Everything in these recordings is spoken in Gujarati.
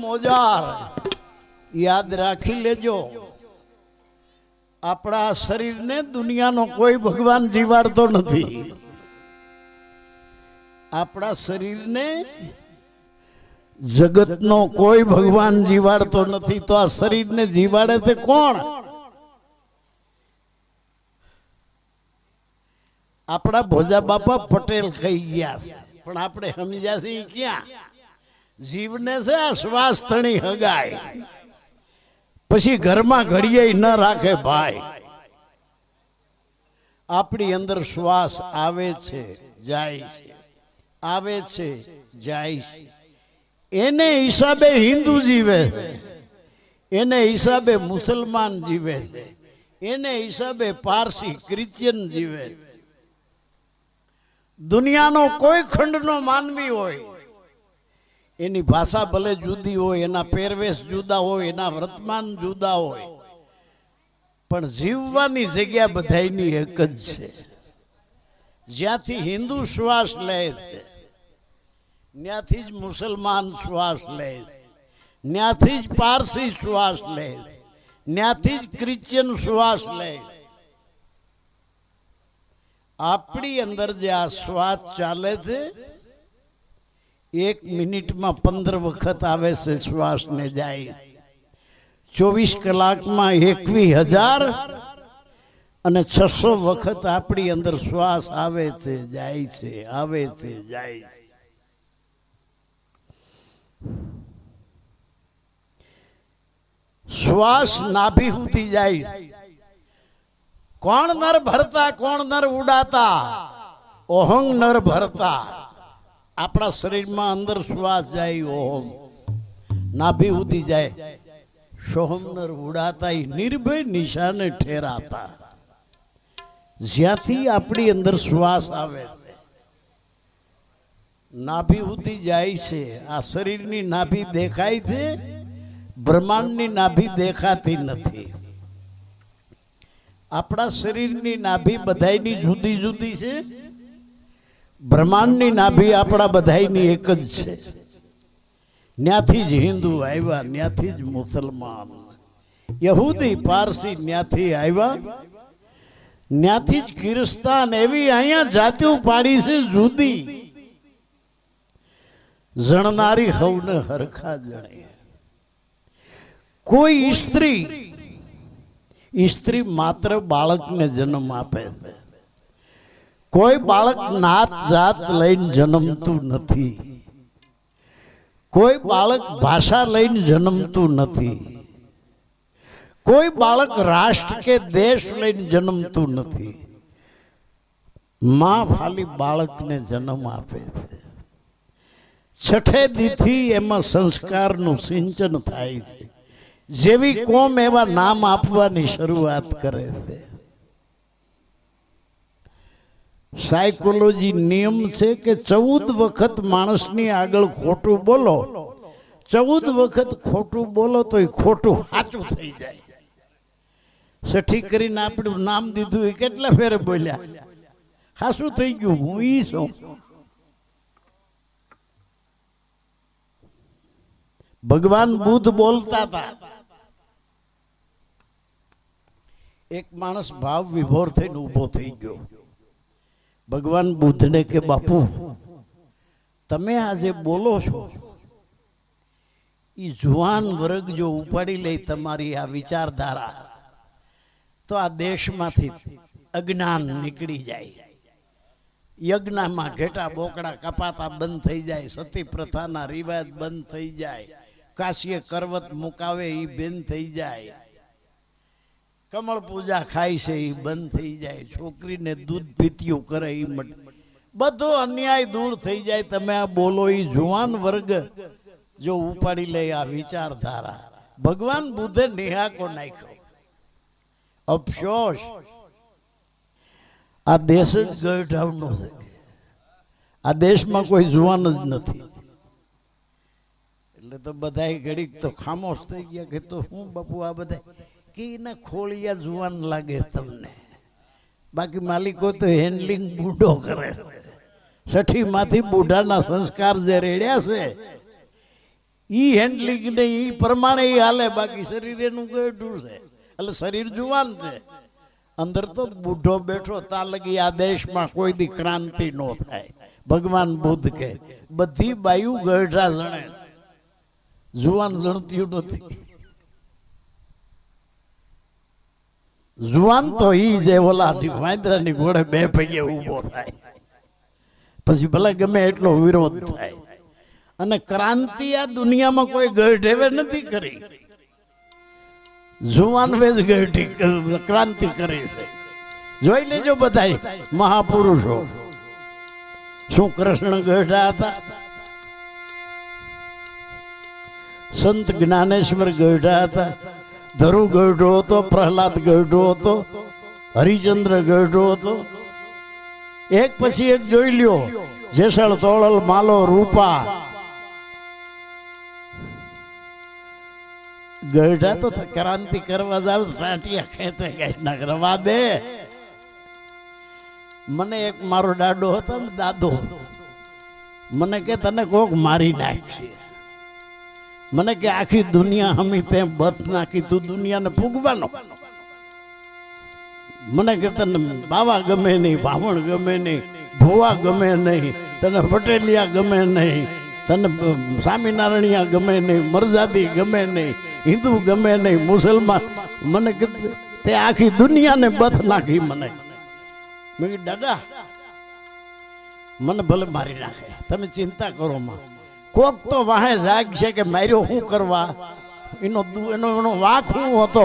મોજાર. યાદ રાખી લેજો. આપણા શરીરને દુનિયાનો કોઈ ભગવાન જીવાડતો નથી. આપણા શરીરને જગતનો કોઈ ભગવાન જીવાડતો નથી તો આ શરીરને જીવાડે તે કોણ? આપણા ભોજા બાપા પટેલ કહી ગયા. પણ આપણે સમજ્યા છીએ ક્યાં? જીવને છે આ તણી હગાય પછી ઘરમાં ઘડીએ ન રાખે ભાઈ. આપણી અંદર શ્વાસ આવે છે, જાય છે. આવે છે, જાય છે. એને હિસાબે હિન્દુ જીવે છે. એને હિસાબે મુસલમાન જીવે છે. એને હિસાબે પારસી ક્રિશ્ચિયન જીવે દુનિયાનો કોઈ ખંડનો માનવી હોય એની ભાષા ભલે જુદી હોય, એના પહેરવેશ જુદા હોય, એના વર્તમાન જુદા હોય, પણ જીવવાની જગ્યા બધાયની એક જ છે. જ્યાંથી હિન્દુ શ્વાસ લે છે ત્યાંથી જ મુસલમાન શ્વાસ લે છે ત્યાંથી જ પારસી શ્વાસ લે છે ત્યાંથી જ ક્રિશ્ચિયન શ્વાસ લે છે. આપણી અંદર જે આ શ્વાસ ચાલે છે એક મિનિટમાં પંદર વખત આવે છે શ્વાસ ને જાય. ચોવીસ કલાકમાં એકવી હજાર અને છસો વખત આપણી અંદર શ્વાસ આવે છે, જાય છે, આવે છે, જાય છે. શ્વાસ નાભી સુધી જાય. કોણ નર ભરતા, કોણ નર ઉડાતા? ઓહંગ નર ભરતા. આપણા શરીરમાં અંદર શ્વાસ જાય ઓમ, નાભી ઉદી જાય. સોહમનર ઉડાતા નિર્ભય નિશાને ઠેરાતા. જ્યાંથી આપણી અંદર શ્વાસ આવે, નાભી ઉદી જાય છે. આ શરીરની નાભી દેખાય છે, બ્રહ્માંડની નાભી દેખાતી નથી. આપણા શરીરની નાભી બધાયની જુદી જુદી છે. બ્રહ્માંડની નાભી આપણા બધાની એક જ છે. ત્યાંથી જ હિન્દુ આવ્યા ત્યાંથી જ મુસલમાન. યહૂદી, પારસી ત્યાંથી આવ્યા. ત્યાંથી જ કિરસ્તાન એવી અહીંયા જાતિઓ પાડી છે જુદી. જણનારી હવને હરખા જણે. કોઈ સ્ત્રી સ્ત્રી માત્ર બાળકને જન્મ આપે છે. કોઈ બાળક નાત જાત લઈને જન્મતું નથી. કોઈ બાળક ભાષા લઈને જન્મતું નથી. કોઈ બાળક રાષ્ટ્ર કે દેશ લઈને જન્મતું નથી. માં ખાલી બાળકને જન્મ આપે છે. છઠે દીથી એમાં સંસ્કારનું સિંચન થાય છે. જેવી કોમ એવા નામ આપવાની શરૂઆત કરે છે. સાયકોલોજી નિયમ છે કે ચૌદ વખત માણસની આગળ ખોટું બોલો. ચૌદ વખત ખોટું બોલો તો એ ખોટું સાચું થઈ જાય. સઠી કરીને આપણું નામ દીધું એ કેટલા ફેરે બોલ્યા? હાસું થઈ ગયું, હું ઈ છું. ભગવાન બુદ્ધ બોલતા હતા. એક માણસ ભાવ વિભોર થઈને ઊભો થઈ ગયો. ભગવાન બુદ્ધને કે બાપુ, તમે આજે બોલો છો? એ જુવાન વર્ગ જો ઉપાડી લે તમારી આ વિચારધારા, તો આ દેશમાંથી અજ્ઞાન નીકળી જાય. યજ્ઞમાં ઘેટા બોકડા કપાતા બંધ થઈ જાય, સતી પ્રથાના રિવાજ બંધ થઈ જાય, કાશ્ય કરવત મુકાવે એ બંધ થઈ જાય. કમળ પૂજા ખાય છે એ બંધ થઈ જાય. છોકરીને દૂધ પીતિયું કરે એ મટ. બધો અન્યાય દૂર થઈ જાય. તમે આ બોલો એ જુવાન વર્ગ જો ઉપાડી લે આ વિચારધારા. ભગવાન બુદ્ધે નિહાકો નાખ્યો. અફસોસ. આ દેશ જ ગઢાવનો છે. આ દેશમાં કોઈ જુવાન જ નથી. એટલે તો બધા ઘડીક તો ખામોશ થઈ ગયા કે તો હું બાપુ આ બધા કે ખોળિયા જુવાન લાગે તમને. બાકી માલિકો તો હેન્ડલિંગ બુઢો કરે છે. છઠ્ઠીમાંથી બુઢાના સંસ્કાર જે રેડ્યા છે, ઈ હેન્ડલિંગ ને ઈ પ્રમાણે ઈ હાલે, બાકી શરીર એનું ગઢું છે. એટલે શરીર જુવાન છે. અંદર તો બુઢો બેઠો ત્યાં લગી આ દેશમાં કોઈ દી ક્રાંતિ ન થાય. ભગવાન બુદ્ધ કે બધી બાયુ ગઢા જણે જુવાન જણત્યું નથી. જુવાન તો ઈ જે ઓલા વાંદરાની ઘોડે બે પગે ઊભો થાય. પછી ભલે ગમે એટલો વિરોધ થાય. અને ક્રાંતિ આ દુનિયામાં કોઈ ગઢેવે નથી કરી. જુવાન વેજ ગઢી ક્રાંતિ કરી છે. જોઈ લેજો બધા મહાપુરુષો. શું કૃષ્ણ ગઢા હતા? સંત જ્ઞાનેશ્વર ગઢા હતા. ધરુ ગઢો હતો, પ્રહલાદ ગઢો હતો, હરિચંદ્ર ગઢો હતો. એક પછી એક જોઈ લ્યો જેસળ તોળલ માલો, રૂપા. ગઢા તો ક્રાંતિ કરવા જાવ, સાટિયા ખેતે ગાઈના કરવા દે. મને એક મારો દાડો હતો ને દાદો, મને કે તને કોક મારી નાખશે. મને કે આખી દુનિયા હમી તે બત નાખી, તું દુનિયાને ફૂગવાનો મને કે તને બાવા ગમે નહીં ભાવણ ગમે નહીં, ભુવા ગમે નહીં, તને પટેલિયા ગમે નહીં, તને સ્વામિનારાયણિયા ગમે નહીં, મરજાદી ગમે નહીં, હિન્દુ ગમે નહીં, મુસલમાન. મને કે તે આખી દુનિયાને બત નાખી મને. મેં દાદા, મને ભલે મારી નાખે તમે ચિંતા કરો માં. કોક તો વાહે જાગ છે કે માર્યો શું કરવા? એનો એનો એનો વાક શું હતો?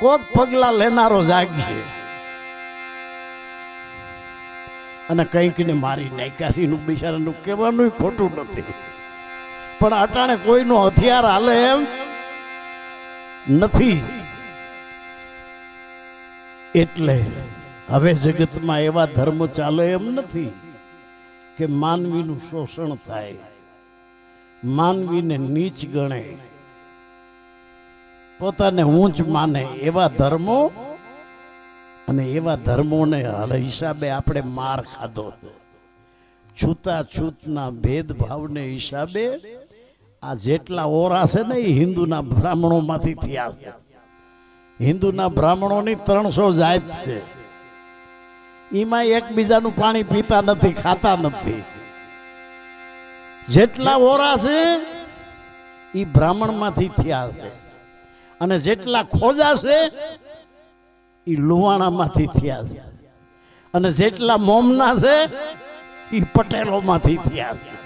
કોક પગલા લેનારો જાગ છે અને કંઈક ને મારી નાખ્યા છે, એનું બિચારાનું કહેવાનું ખોટું નથી. પણ અટાણે કોઈનું હથિયાર હાલે એમ નથી. એટલે હવે જગતમાં એવા ધર્મ ચાલે એમ નથી. કે માનવીનું શોષણ થાય. માનવીને નીચ ગણે. પોતાને ઊંચ માને એવા ધર્મો અને એવા ધર્મોને હિસાબે આપણે માર ખાધો હતો. છૂતા છૂતના ભેદભાવને હિસાબે આ જેટલા ઓરા છે ને એ હિન્દુના બ્રાહ્મણોમાંથી થયા. છે હિન્દુના બ્રાહ્મણોની ત્રણસો જાત છે. એમાં એકબીજાનું પાણી પીતા નથી, ખાતા નથી. જેટલા ઓરા છે એ બ્રાહ્મણમાંથી થયા છે. અને જેટલા ખોજા છે એ લુવાણામાંથી થયા છે. અને જેટલા મોમના છે એ પટેલોમાંથી થયા છે.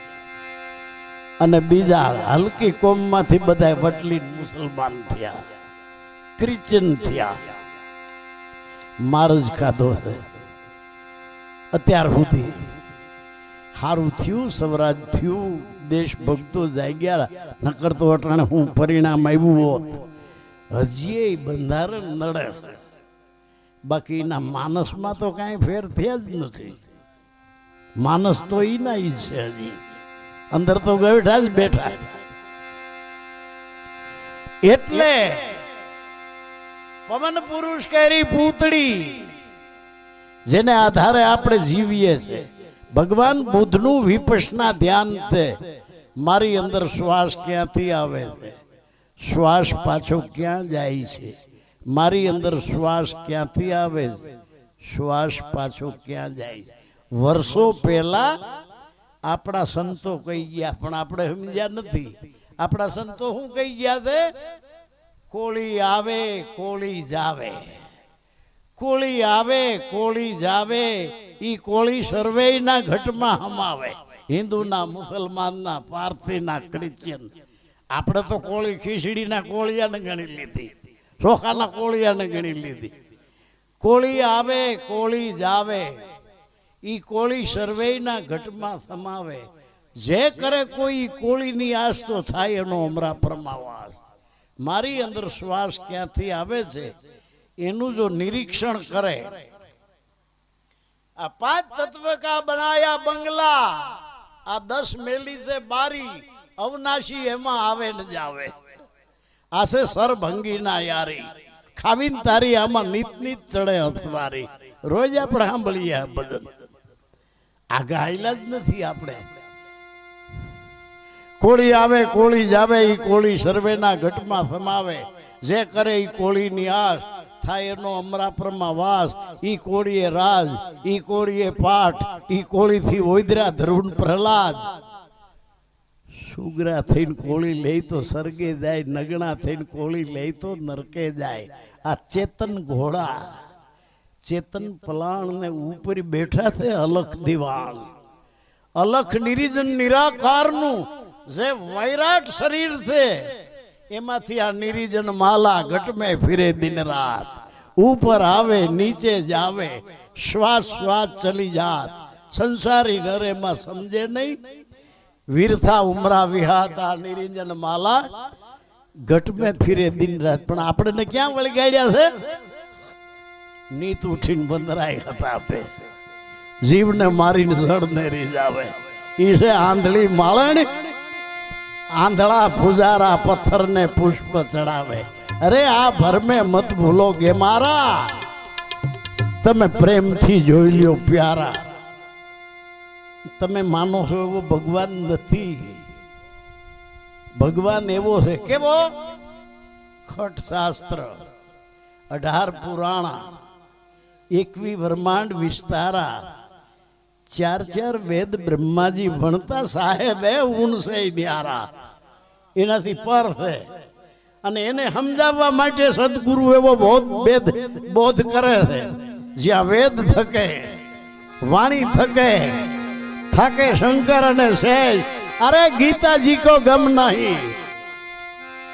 અને બીજા હલકી કોમમાંથી બધા વટલી મુસલમાન થયા. ક્રિશ્ચન થયા. માર જ ખાધો છે. અત્યાર સુધી. સારું થયું સ્વરાજ થયું, દેશભક્તો જાગ્યા નકર તો અટાણે હું પરિણામ આવ્યું હોત. હજી બંધારણ નડે છે. બાકીના માનસમાં તો કાંઈ ફેર થયા જ નથી. માનસ તો એના જ છે હજી. અંદર તો ગયઠા જ બેઠા. એટલે પવન પુરુષ કેરી પૂતળી. જેને આધારે આપણે જીવીએ છીએ. ભગવાન બુદ્ધનું વિપસના ધ્યાન છે મારી અંદર શ્વાસ ક્યાંથી આવે છે? શ્વાસ પાછો ક્યાં જાય છે? મારી અંદર શ્વાસ ક્યાંથી આવે છે? શ્વાસ પાછો ક્યાં જાય છે? વર્ષો પહેલા આપણા સંતો કહી ગયા, પણ આપણે સમજ્યા નથી. આપણા સંતો શું કહી ગયા છે? કોળી આવે, કોળી જાવે. કોળી આવે, કોળી જાવે, ઈ કોળી સર્વેના ઘટમાં હમાવે. હિન્દુના, મુસલમાનના, પારસીના ક્રિશ્ચિયન આપણે તો કોળી ખીચડીના કોળિયાને ગણી લીધી. ચોખાના કોળિયાને ગણી લીધી. કોળી આવે, કોળી જાવે, ઈ કોળી સર્વેના ઘટમાં સમાવે. જે કરે કોઈ કોળીની આસ તો થાય એનો હમણાં પરમાવાસ મારી અંદર શ્વાસ ક્યાંથી આવે છે? એનું જો નિરીક્ષણ કરે, આ પાંચ તત્વ કા બનાયા બંગલા, આ દસ મેલી છે બારી, અવનાશી એમાં આવે ને જાવે. આ છે સરભંગી ના યારી. ખાવીન તારી આમાં નીત નીત ચડે અથવારી. રોજ આપણે સાંભળીએ આ બધું આ ગાયલા જ નથી આપણે. કોળી આવે, કોળી જાવે એ કોળી સર્વેના ઘટમાં સમાવે. જે કરે એ કોળીની આસ થાય એનો અમરાપરમાં વાસ, ઈ કોળીએ રાજ, ઈ કોળીએ પાઠ, ઈ કોળીથી ઓઈદરા ધરુણ પ્રહલાદ. સુગરા થઈને કોળી લે તો સર્ગે જાય, નગણા થઈને કોળી લે તો નરકે જાય. આ ચેતન ઘોડા, ચેતન પલાણ ને ઉપર બેઠા છે અલખ દિવાણ. અલખ નિરીજન નિરાકારનું જે વૈરાટ શરીર છે એમાંથી આ નિરીજન માલા ઘટમે ફિરે દિન રાત. ઉપર આવે, નીચે જાવે શ્વાસ શ્વાસ ચલી જાત. સંસારી નરેમાં સમજે નહીં. વીરથા ઉમરા વિહાતા નિરંજન માલા ઘટમે ફિરે દિન રાત. પણ આપણે ક્યાં વળગાડ્યા છે? નીત ઉઠીને બંદરાય હતા આપે. જીવને મારીને જળને રીજાવે ઈ છે આંધળી માળણ. આંધળા પૂજારા પથ્થરને પુષ્પ ચડાવે અરે આ ભરમે મત ભૂલો ગે મારા તમે પ્રેમથી જોઈ લ્યો પ્યારા તમે માનો છો એવો ભગવાન નથી ભગવાન એવો છે કેવો ખટ શાસ્ત્ર અઢાર પુરાણા એકવી બ્રહ્માંડ વિસ્તારા ચાર ચાર વેદ બ્રહ્માજી ભણતા સાહેબ ઊનસે ન્યારા. એનાથી પર છે અને એને સમજાવવા માટે સદગુરુ એવો બોધ વેદ બોધ કરે છે. જ્યાં વેદ થકે, વાણી થકે, થાકે શંકર અને શેષ. અરે ગીતાજી કો ગમ નહીં.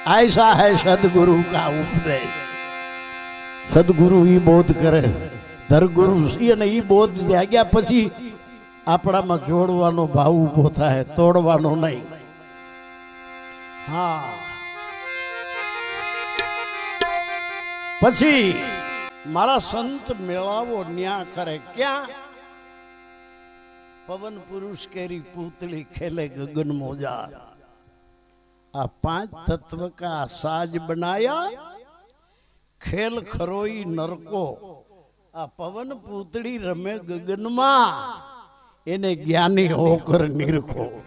આયસા હે સદગુરુ કા ઉપદેશ. સદગુરુ ઈ બોધ કરે ધરગુરુ અને ઈ બોધ જાગ્યા પછી આપણામાં જોડવાનો ભાવ ઊભો થાય, તોડવાનો નહીં. હા. પછી મારા સંત મેળાવો ન્યા કરે. ક્યાં? પવન પુરુષ કેરી પૂતળી ખેલે ગગન મોજા આ પાંચ તત્વ કા સાજ બનાયા? ખેલ ખરોઈ નરકો. આ પવન પૂતળી રમે ગગનમાં. એને જ્ઞાની હોકર નિરખો.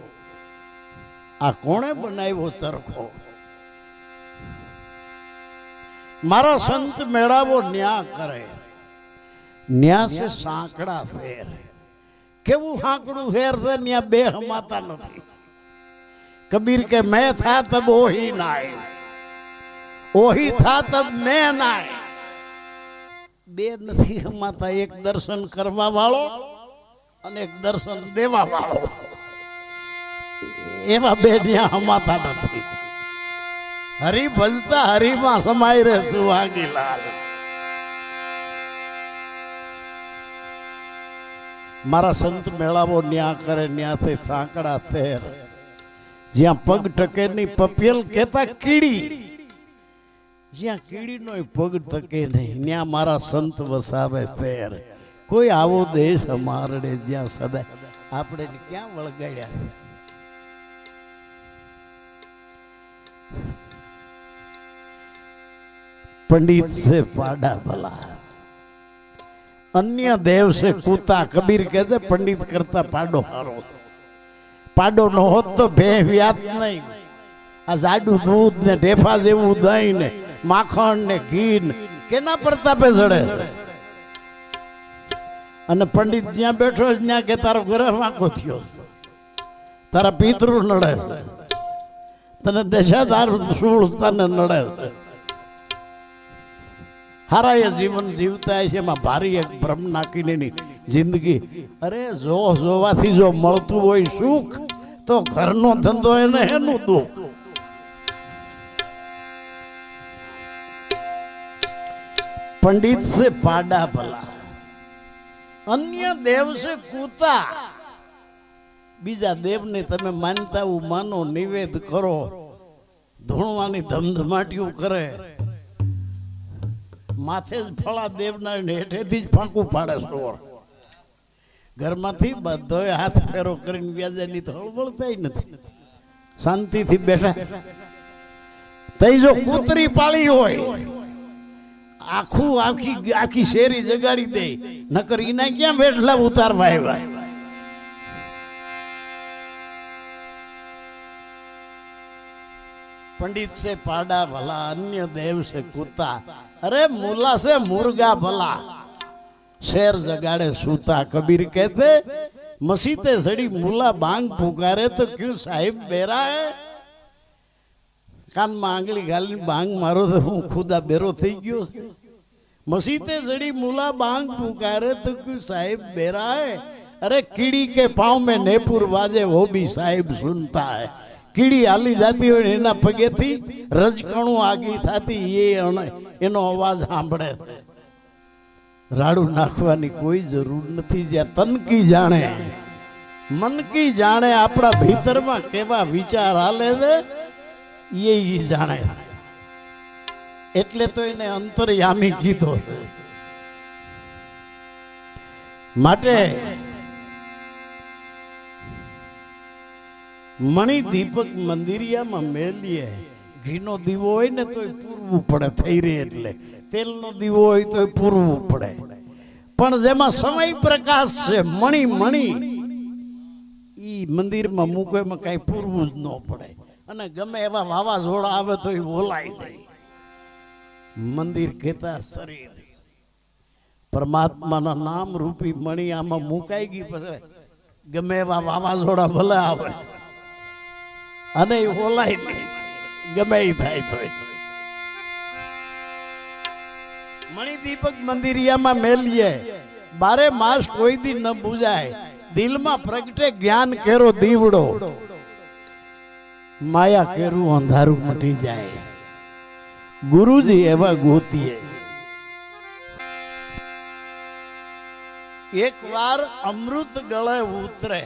આ કોણે બનાવ્યો ચરખો મારા સંત મેળાવો ન્યા કરે. ન્યા સાંકડા ફેર. કેવું સાંકડું ફેર છે, ન્યા બે હમાતા નથી. કબીર કે, મેં થા તબ ઓહી નાય. ઓહી થા તબ મેં નાય. બે નથી હમાતા, એક દર્શન કરવા વાળો. અને દર્શન દેવા વાળો. એવા બે ત્યાં હમાતા નથી હરી ભજતા હરીમાં સમાય રહે સુહાગી લાલ મારા સંત મેળાવો ન્યા કરે, ન્યાથી સાંકડા તેર જ્યાં પગ ટકે નહીં, પપિયલ કેતા કીડી. જ્યાં કીડીનો પગ ટકે નહીં ત્યાં મારા સંત વસાવે તેર कोई आवो देश हमारे ज्या सदा अपने क्या वलगड़ा पंडित से पाड़ा भला अन्य देव से कूता कबीर कहते पंडित करता पाडो हारो पाडो न हो तो भे व्यात नहीं जाडू दूध ने डेफा जेव दही ने माखण ने घी ने के ना जड़े અને પંડિત જ્યાં બેઠો ત્યાં કે તારો ગ્રહ વાંકો થયો. તારા પિતૃ નડે છે. તને દશાધાર સૂળ તને નડે છે. હારા એ જીવન જીવતા છે એમાં ભારી એક ભ્રમ નાખીને જિંદગી. અરે જો જોવાથી જો મળતું હોય સુખ, તો ઘરનો ધંધો એને એનું દુઃખ. પંડિત છે પાડા ભલા. અન્ય દેવ છે કૂતા. બીજા દેવને તમે માનતા હું માનો, નિવેદ કરો. ધૂણવાની ધમધમાટીઓ કરે. માથે જ ફળા દેવના હેઠેથી જ ફાંકું પાડે સ્ટોર. ઘરમાંથી બધોય હાથ ફેરો કરીને વ્યાજાની તો હળવળતાય નથી. શાંતિથી બેઠા. તઈ જો કૂતરી પાળી હોય આખું આખી આખી શેરી જગાડી દે. નકર એના ક્યાં બેઠલા ઉતારવા આવ્યા? પંડિત છે પાડા ભલા, અન્ય દેવ છે કૂતા. અરે મુલા છે મુર્ગા ભલા. શેર જગાડે સૂતા. કબીર કહેતે, મસીતે સડી મુલા બાંગ પુકારે તો ક્યુ સાહેબ બેરા હે कान मांगली घाली बांग मारो तो हूँ खुदा बेरो थी क्यों मसीते जड़ी मुला बांग पुकारे तो क्यों साहेब बेरा है अरे किड़ी के पाँव में नेपुर बाजे वो भी साहेब सुनता है किड़ी आली जाती हो ना पगे थी रज कणु आ गई था ये इन आवाज़ सांभे थे राडू नाखवा कोई ज़रूर नहीं ज्या तन की जाने मन की जाने अपना भीतर में केवा विचार आ ले એ જાણે. એટલે તો એને અંતરયામી કીધો. માટે મણિ દીપક મંદિરિયામાં મેલીએ. ઘીનો દીવો હોય ને તોય પૂરવું પડે થઈ રહે એટલે. તેલનો દીવો હોય તોય પૂરવું પડે. પણ જેમાં સમય પ્રકાશ છે, મણી મણી, ઈ મંદિરમાં મૂકો કાંઈ પૂરવું જ ન પડે. અને ગમે એવા વાવાઝોડા આવે તો એ બોલાય નહીં. મંદિર કહેતા શરીર. પરમાત્માના નામ રૂપી મણી આમાં મુકાઈ ગઈ પછી ગમે એવા વાવાઝોડા ભલે આવે. અને એ બોલાય નહીં. ગમે એ થાય તો મણિદીપક મંદિરિયામાં મેલીએ. બારે માસ કોઈ દી ન બુજાય. દિલમાં પ્રગટે જ્ઞાન કેરો દીવડો. માયા કેરું અંધારું મટી જાય ગુરુજી એવા ગોતીએ એક વાર અમૃત ગળે ઉતરે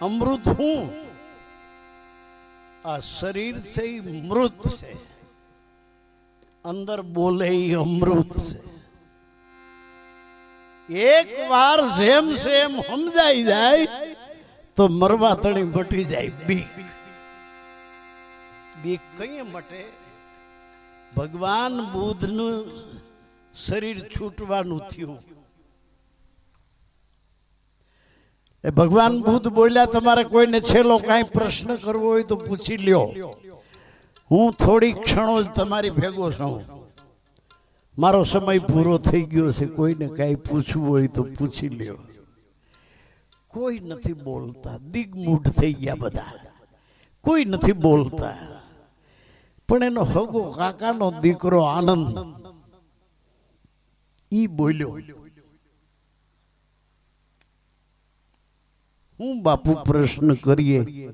અમૃત હું આ શરીર છે ઈ મૃત છે અંદર બોલે ઈ અમૃત છે એક વાર જેમ સેમ સમજાઈ જાય તો મરવા તણી મટી જાય બીક બીક કઈ મટે? ભગવાન બુદ્ધનું શરીર છૂટવાનું થયું. એ ભગવાન બુદ્ધ બોલ્યા, તમારે કોઈને છેલ્લો કાંઈ પ્રશ્ન કરવો હોય તો પૂછી લ્યો. હું થોડી ક્ષણો જ તમારી ભેગો છું. મારો સમય પૂરો થઈ ગયો છે, કોઈને કાંઈ પૂછવું હોય તો પૂછી લ્યો. કોઈ નથી બોલતા, દિગ્મૂઢ થઈ ગયા બધા. કોઈ નથી બોલતા. પણ એનો હગો કાકાનો દીકરો આનંદ. ઈ બોલ્યો, હું બાપુ પ્રશ્ન કરીએ.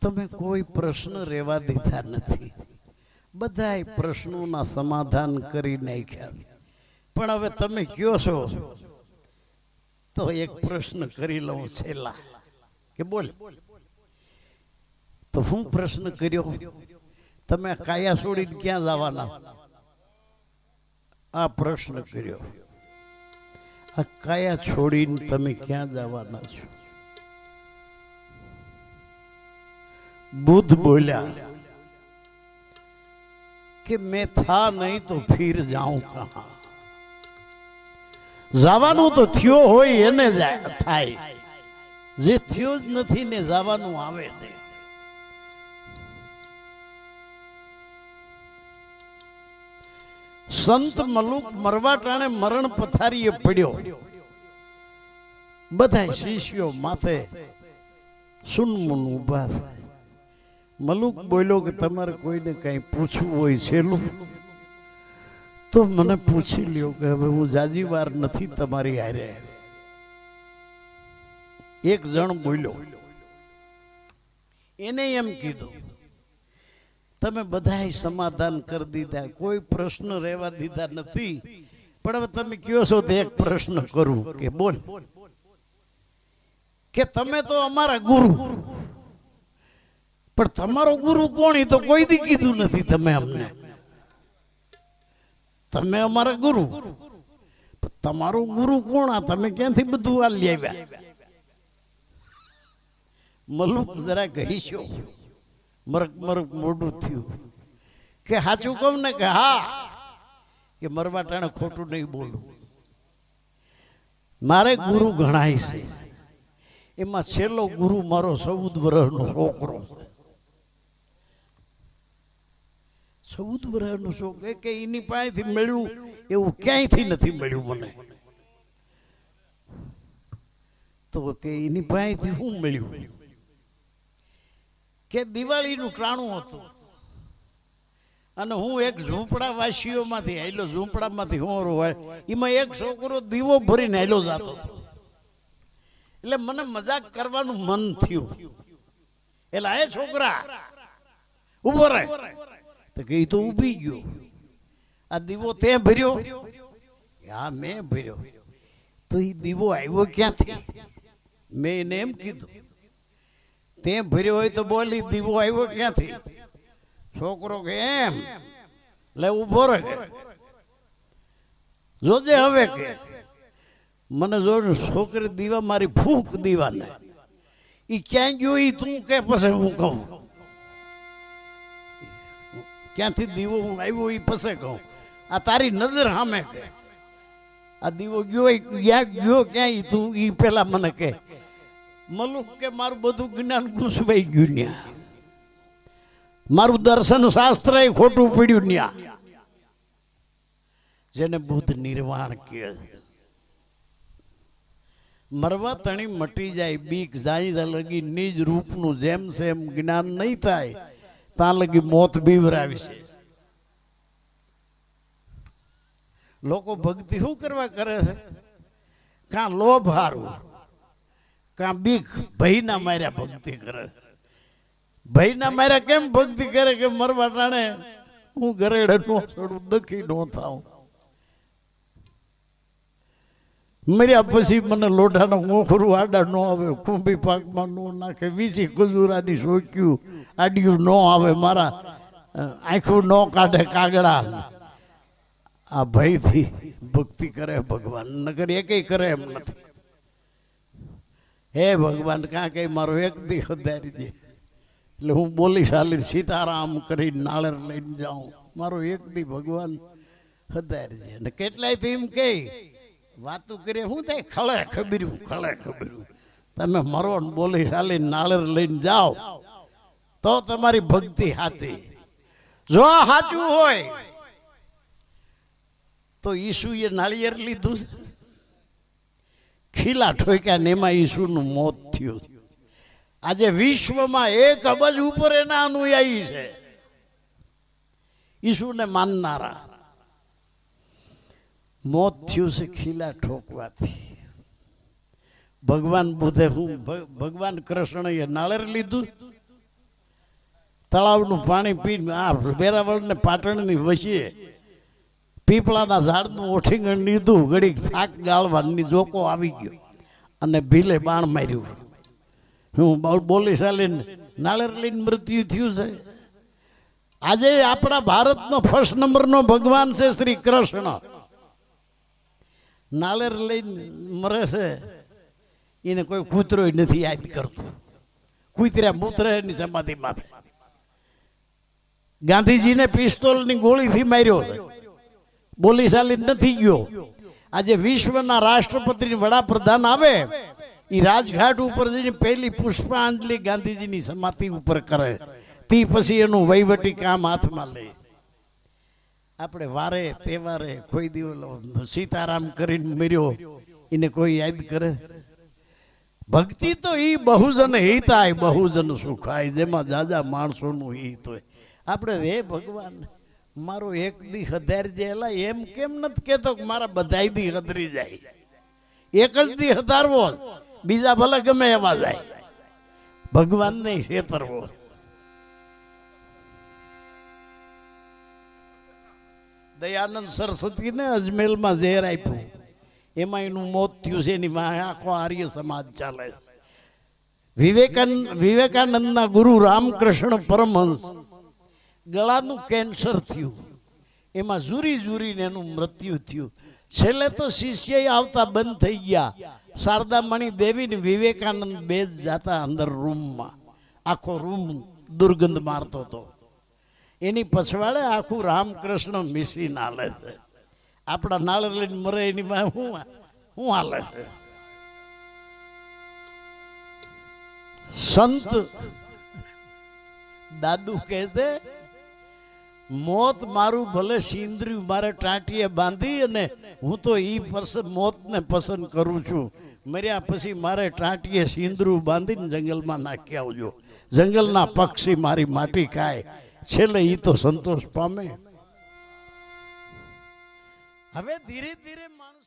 તમે કોઈ પ્રશ્ન રહેવા દીધા નથી. બધા પ્રશ્નોના સમાધાન કરી નાખ્યા. પણ હવે તમે કયો છો? તો એક પ્રશ્ન કરી લઉં છેલ્લા. કે બોલ. તો હું પ્રશ્ન કર્યો? તમે કાયા છોડીને ક્યાં જવાના? આ પ્રશ્ન કર્યો. આ કાયા છોડીને તમે ક્યાં જવાના છો? બુદ્ધ બોલ્યા, કે મેં થા નહીં તો ફીર જાઉં કહા. જવાનું તો થયો હોય એને થાય. જે થયો જ નથી ને જવાનું આવે નહીં સંત મલુક મરવા ટાણે મરણ પથારીએ પડ્યો. બધા શિષ્યો માથે સુનમુન ઊભા થાય. મલુક બોલ્યો કે તમારે કોઈને કઈ પૂછવું હોય છેલ્લું તો મને પૂછી લ્યો કે હવે હું જાજી વાર નથી તમારી હારે. એક જણ બોલ્યો, એને એમ કીધું તમે બધાય સમાધાન કરી દીધા. કોઈ પ્રશ્ન રહેવા દીધા નથી. પણ હવે તમે કયો છો તો એક પ્રશ્ન કરું કે બોલ. કે તમે તો અમારા ગુરુ. પણ તમારો ગુરુ કોણ? એ તો કોઈ દી કીધું નથી તમે અમને. તમે અમારા ગુરુ. તમારો ગુરુ કોણ? આ તમે ક્યાંથી બધું આ લઈ મલુક જરા કહીશો મરક મરક મોઢું થયું. કે સાચું કહું ને કે હા, કે મરવા ટાણે ખોટું નહીં બોલું. મારે ગુરુ ગણાય છે. એમાં છેલ્લો ગુરુ મારો ચૌદ વર્ષનો છોકરો છે. ચૌદ વર્ષનો છોકરો કે એની પાસેથી મળ્યું, એવું ક્યાંયથી નથી મળ્યું મને? તો કે એની પાસેથી શું મળ્યું? કે દિવાળીનું ટાણું હતું. અને હું એક ઝૂંપડા વાસીઓમાંથી આયલો, ઝૂંપડામાંથી હું હોય, એમાં એક છોકરો દીવો ભરીને આયલો જતો હતો. એટલે મને મજાક કરવાનું મન થયું. એટલે એ છોકરા ઊભો રહે. તો કે તો ઊભી ગયો. આ દીવો તે ભર્યો? હા, મેં ભર્યો. તો એ દીવો આવ્યો ક્યાંથી? મેં એને એમ કીધું તે ભર્યો હોય તો બોલી દીવો આવ્યો ક્યાંથી? છોકરો કે એમ, લે ઊભો રહે જોજે હવે કે. મને જો છોકરી દીવા, મારી ફૂંક દીવાને. એ ક્યાં ગયો, ઈ તું કે પછી હું કહું? ક્યાંથી દીવો હું આવ્યો એ પછી કહું. આ તારી નજર સામે કે. આ દીવો ગયો ક્યાં ગયો, ક્યાં તું, ઈ પેલા મને કે. મલુક કે મારું બધું જ્ઞાન ગુસવાઈ ગયું ન્યા. મારું દર્શન શાસ્ત્ર એ ખોટું પડ્યું ન્યા. જેને બુદ્ધ નિર્વાણ કહે મરવા તણી મટી જાય, બીક જાય લગી નિજ રૂપનું જેમ સેમ જ્ઞાન નહીં થાય ત્યાં લગી મોત બીવરાવી છે. લોકો ભક્તિ શું કરવા કરે છે? કાં લોભ હારું? કાં બીક? ભયના માર્યા ભક્તિ કરે. ભયના માર્યા કેમ ભક્તિ કરે કે મરવા ટાણે હું છોડું, દખી નો થાઉં. મર્યા પછી મને લોઢાનો મોખરું આડા ન આવે, કુંભી પાકમાં ન નાખે, વીજી કુજુરાની શોક્યું આડિયું ન આવે, મારા આંખું ન કાઢે કાગડા. આ ભયથી ભક્તિ કરે ભગવાન, નગર એકે કરે એમ નથી. હે ભગવાન, કાં કઈ મારો એક દી હદારી છે એટલે હું બોલી સાલી સીતારામ કરી નાળેર લઈને જાઉં. મારો એક દી ભગવાન હદારી છે અને કેટલાયથી એમ કે, વાતું કરીએ શું થાય ખળે ખબર્યું ખળે ખબર્યું તમે મરો ને બોલી ચાલી નાળેર લઈને જાઓ. તો તમારી ભક્તિ હાથી. જો સાચું હોય, તો ઈસુએ નાળિયેર લીધું છે. ખીલા ઠોક્યા ને એમાં ઈસુનું મોત થયું. આજે વિશ્વમાં એક અબજ ઉપર એના અનુયાયી છે. ઈસુને માનનારા. મોત થયું છે ખીલા ઠોકવાથી. ભગવાન બુધે હું ભગવાન ભગવાન કૃષ્ણએ નાળેર લીધું. તળાવનું પાણી પીને આ વેરાવળને પાટણની વચ્ચે પીપળાના ઝાડનું ઓઠીંગણ લીધું ઘડીક થાક ગાળવાની જોકો આવી ગયો અને ભીલે બાણ માર્યું. હું બોલી ચાલીને નાળેર મૃત્યુ થયું છે. આજે આપણા ભારતનો ફર્સ્ટ નંબરનો ભગવાન છે શ્રી કૃષ્ણ. નાળેર લઈને મરે છે. એને કોઈ કૂતરો નથી યાદ કરતું. કૂતર્યા મૂતરે એની સમાધિ માથે. ગાંધીજીને પિસ્તોલની ગોળીથી માર્યો. બોલી ચાલી નથી ગયો. આજે વિશ્વના રાષ્ટ્રપતિ વડાપ્રધાન આવે એ રાજઘાટ ઉપર જઈને પહેલી પુષ્પાંજલિ ગાંધીજીની સમાધિ ઉપર કરે. તે પછી એનું વહીવટી કામ હાથમાં લે. આપણે વારે, તહેવારે કોઈ દિવસ સીતારામ કરીને મર્યો, એને કોઈ યાદ કરે? ભક્તિ તો એ બહુજન હિતાય બહુજન સુખાય જેમાં જાજા માણસોનું હિત હોય. આપણે હે ભગવાન મારો એક દી હધાર જેલા એમ કેમ નથી કેતો કે મારા બધા દી હધરી જાય? એક જ દી હધારવો બીજા ભલે ગમે એમાં જાય. ભગવાન ને છેતરવો દયાનંદ સરસ્વતીને અજમેરમાં ઝેર આપ્યું. એમાં એનું મોત થયું છે, એની આખો આર્ય સમાજ ચાલે. વિવેકાનંદ વિવેકાનંદના ગુરુ રામકૃષ્ણ પરમહંસ ગળાનું કેન્સર થયું. એમાં ઝૂરી ઝૂરીને એનું મૃત્યુ થયું. છેલ્લે તો શિષ્ય આવતા બંધ થઈ ગયા. શારદામણી દેવી ને વિવેકાનંદ બે જાતા અંદર રૂમમાં. આખો રૂમ દુર્ગંધ મારતો હતો. એની પછવાડે આખું રામકૃષ્ણ મિસી નાલે છે. આપણા નાળ લઈને મરે એની માં હું શું હાલે છે? સંત દાદુ કહે છે મોત મારું ભલે સિંદર્યું મારે ટાંટીએ બાંધી અને હું તો એ મોતને પસંદ કરું છું. મર્યા પછી મારે ટાંટીએ સિંદરું બાંધીને જંગલમાં નાખી આવજો. જંગલના પક્ષી મારી માટી ખાય. છેલ્લે એ તો સંતોષ પામે. હવે ધીરે ધીરે માણસને